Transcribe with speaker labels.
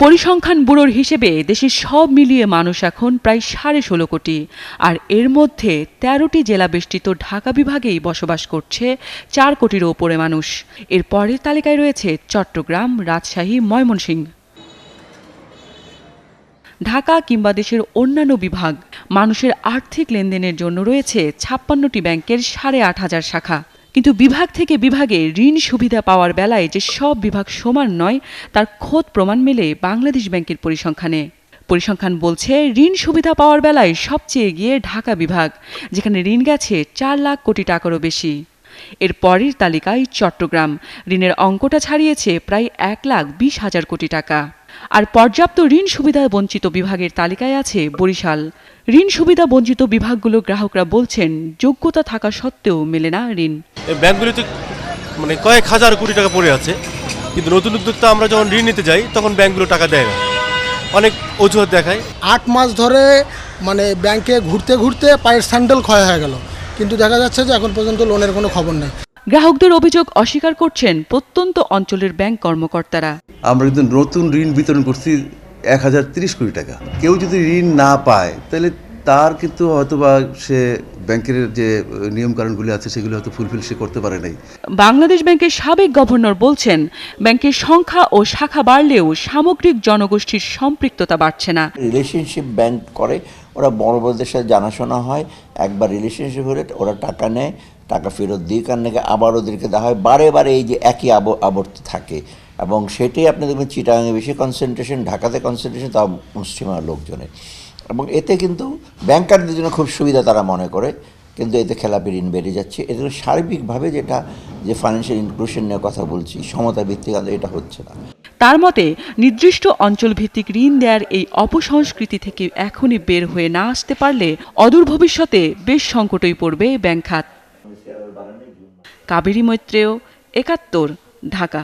Speaker 1: পরিসংখ্যান ব্যুরোর হিসেবে দেশের সব মিলিয়ে মানুষ এখন প্রায় সাড়ে ষোলো কোটি। আর এর মধ্যে তেরোটি জেলা বেষ্টিত ঢাকা বিভাগেই বসবাস করছে চার কোটিরও ওপরে মানুষ। এর পরের তালিকায় রয়েছে চট্টগ্রাম, রাজশাহী, ময়মনসিংহ। ঢাকা কিংবা দেশের অন্যান্য বিভাগ, মানুষের আর্থিক লেনদেনের জন্য রয়েছে ছাপ্পান্নটি ব্যাংকের সাড়ে আট হাজার শাখা। কিন্তু বিভাগ থেকে বিভাগে ঋণ সুবিধা পাওয়ার বেলায় যে সব বিভাগ সমান নয়, তার খোদ প্রমাণ মেলে বাংলাদেশ ব্যাংকের পরিসংখ্যানে। পরিসংখ্যান বলছে, ঋণ সুবিধা পাওয়ার বেলায় সবচেয়ে এগিয়ে ঢাকা বিভাগ, যেখানে ঋণ গেছে চার লাখ কোটি টাকারও বেশি। এর পরের তালিকায় চট্টগ্রাম, ঋণের অঙ্কটা ছাড়িয়েছে প্রায় এক লাখ বিশ হাজার কোটি টাকা। আর পর্যাপ্ত ঋণ সুবিধা বঞ্চিত বিভাগের তালিকায় আছে বরিশাল। ঋণ সুবিধা বঞ্চিত বিভাগগুলো গ্রাহকরা বলছেন যোগ্যতা থাকা সত্ত্বেও মেলে না ঋণ।
Speaker 2: ব্যাংকগুলিতে মানে কয়েক হাজার কোটি টাকা পড়ে আছে। কিন্তু নতুন উদ্যোক্তা আমরা যখন ঋণ নিতে যাই তখন ব্যাংকগুলো টাকা দেয় না। অনেক অজুহাত দেখায়।
Speaker 3: আট মাস ধরে মানে ব্যাংকে ঘুরতে ঘুরতে পায়ের স্যান্ডেল ক্ষয় হয়ে গেল। কিন্তু দেখা যাচ্ছে যে এখন পর্যন্ত লোনের কোনো খবর নেই।
Speaker 1: গ্রাহকদের অভিযোগ অস্বীকার করছেন প্রত্যন্ত অঞ্চলের ব্যাংক কর্মকর্তারা।
Speaker 4: আমরা কিন্তু নতুন ঋণ বিতরণ করছি এক হাজার তিরিশ কোটি টাকা। কেউ যদি ঋণ না পায়, তাহলে তার কিন্তু হয়তোবা সে ব্যাংকের যে নিয়মকানুনগুলি আছে সেগুলো হয়তো ফুলফিল সে করতে পারে নাই।
Speaker 1: বাংলাদেশ ব্যাংকের সাবেক গভর্নর বলছেন ব্যাংকের সংখ্যা ও শাখা বাড়লেও সামগ্রিক জনগোষ্ঠীর সম্পৃক্ততা বাড়ছে না।
Speaker 5: রিলেশনশিপ ব্যাংক করে ওরা বড় বড়দের সাথে জানাশোনা হয় একবার রিলেশনশিপ হলে ওরা টাকা নেয় টাকা ফেরত দিয়ে কার নাকি আবার ওদেরকে দেওয়া হয়। বারে বারে এই যে একই আব আবর্ত থাকে। এবং সেটাই আপনি দেখবেন চিটাগাঙে বেশি কনসেন্ট্রেশন ঢাকাতে কনসেন্ট্রেশন তাও মুসলিমা লোকজনের। এবং এতে কিন্তু ব্যাংকারদের জন্য খুব সুবিধা তারা মনে করে, কিন্তু এতে খেলাপি ঋণ বেড়ে যাচ্ছে। এতে সার্বিকভাবে যেটা, যে ফাইন্যান্সিয়াল ইনক্লুশন নিয়ে কথা বলছি, সমতা ভিত্তিক এটা হচ্ছে না।
Speaker 1: তার মতে, নির্দিষ্ট অঞ্চলভিত্তিক ঋণ দেওয়ার এই অপসংস্কৃতি থেকে এখনই বের হয়ে না আসতে পারলে অদূর ভবিষ্যতে বেশ সংকটেই পড়বে ব্যাংক খাত। কাবেরী মৈত্রেয়, একাত্তর, ঢাকা।